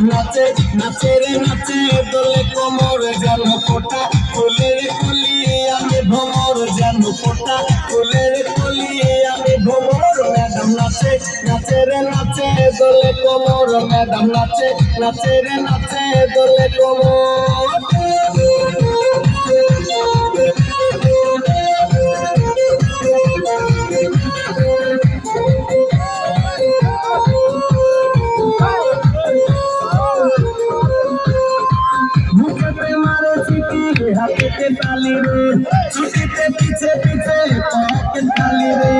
নাচে নাচে রে নাচে, দোলে কোমর যেন ফোটা। রে কলি আমি ভ্রমর যেন ফোটা। রে কলি আমি ভ্রমর ম্যাডাম নাচে নাচে রে নাচে, দোলে কোমর, ম্যাডাম নাচে নাচে রে নাচে, দোলে কোমর। হাতেতে তালি রে, ছুটিতে পিছে পিছে পকেট খালি রে।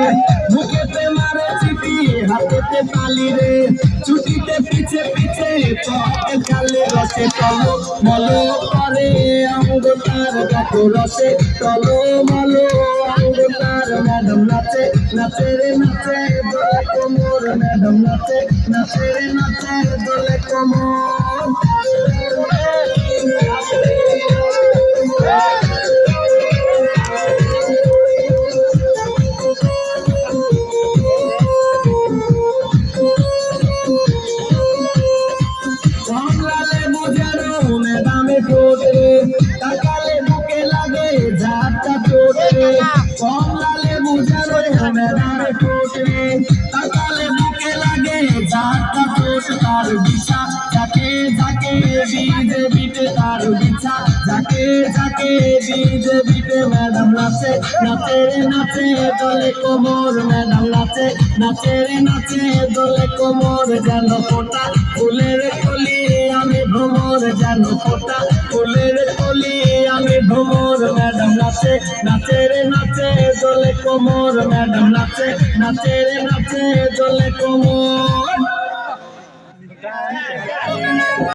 মুখেতে মারে চিঠি হাতেতে তালি রে, ছুটিতে পিছে পিছে পকেট খালি রসে তলো, মলো করে অঙ্গতার দেখো রসে তলো, মলো অঙ্গতার ম্যাডাম নাচে নাচে রে নাচে, দোলে কোমর ম্যাডাম নাচে নাচে রে নাচে, দোলে কোমর। বুঝানো ম্যাডামে ঠোঁটে তাকালে বুকে লাগে ঝাপটা ঠোঁটে কমলালে বুঝানো ম্যাডামে ঠোঁটে তাকালে বুকে লাগে ঝাপটা ঠোঁট, তার বিছা যাকে যাকে বিজে বিটে, তার বিছা যাকে যাকে বিজে বিটে। ম্যাডাম নাচে নাচে রে নাচে, দলে কোমর, ম্যাডাম নাচে নাচে রে নাচে, দলে কোমর, যেন ফোটা ফুলের কলি, আমি ভ্রমর যেন ফোটা ফুলের কলি, আমি ভ্রমর, ম্যাডাম নাচে নাচে রে নাচে, জলে কোমর, ম্যাডাম নাচে নাচে রে নাচে, জলে কোমর।